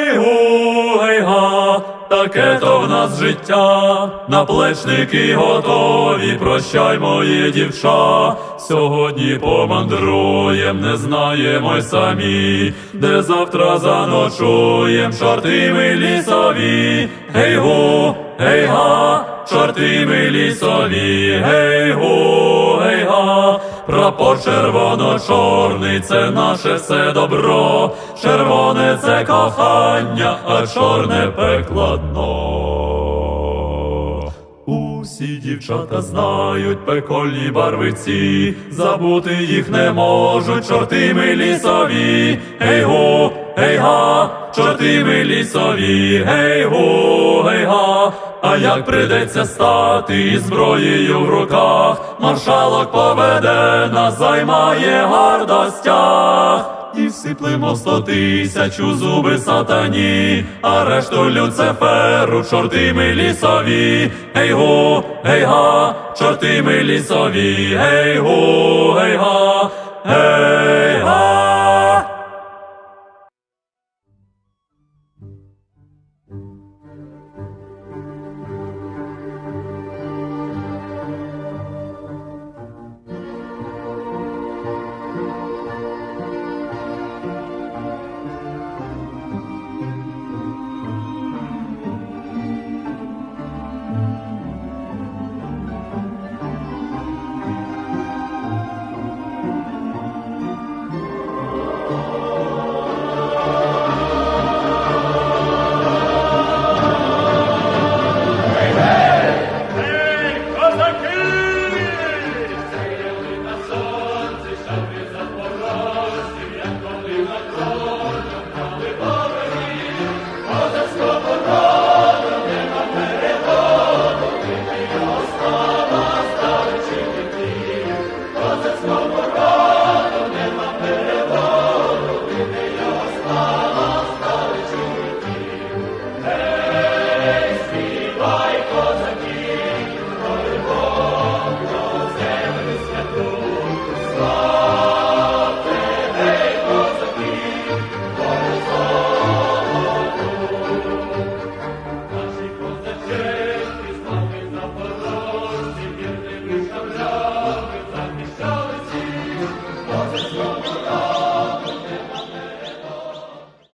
Гей гу, гей га, таке то в нас життя, наплечники готові, прощай, моє дівча. Сьогодні помандруєм, не знаємо й самі, де завтра заночуєм, чорти ми лісові, гей гу, гей га, чорти ми лісові, гей гу, гей га, прапор червоно-чорний, це наше все добро, червоне це кохання, а чорне пекло дно. Усі дівчата знають пекольні барвиці, забути їх не можуть, чорти милі лісові, гей го, гей га, чорти ми лісові, гей го, гей га. А як придеться стати із зброєю в руках, маршалок поведе нас, займає гордостях. І всиплемо сто тисяч у зуби сатані, а решту люциферу, чорти ми лісові, гей го, гей га, чорти ми лісові, гей го, гей га, гей